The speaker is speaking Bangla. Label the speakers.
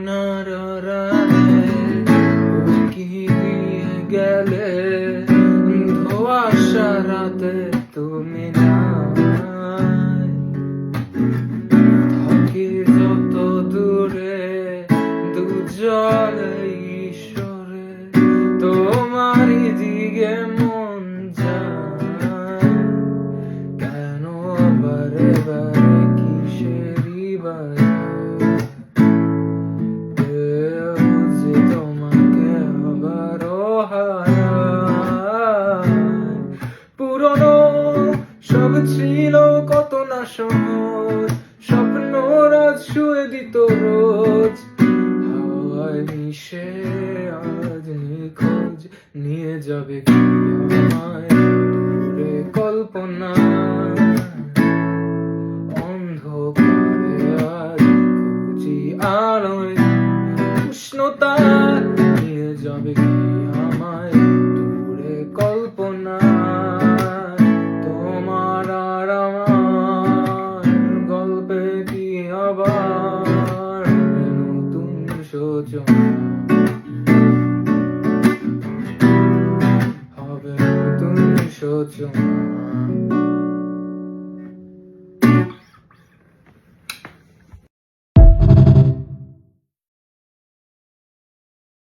Speaker 1: সোনার রানে উকি দিয়ে গেলে ধোয়াশা রাতে তুমি থাকি যত দূরে দুজলে ঈশ্বরে তোমারই দিকে মন যায় কেন বারে বারে কিসেরই ছিল কত না সহজ, স্বপ্ন রাত শুয়ে দিত রোজ। হাওয়ায় মিশে আজ নিখোঁজ, নিয়ে যাবে কি কল্পনা। অন্ধকারে আজ আলোয় উষ্ণতা, নিয়ে যাবে কি সূচনা হবে নতুন সূচনা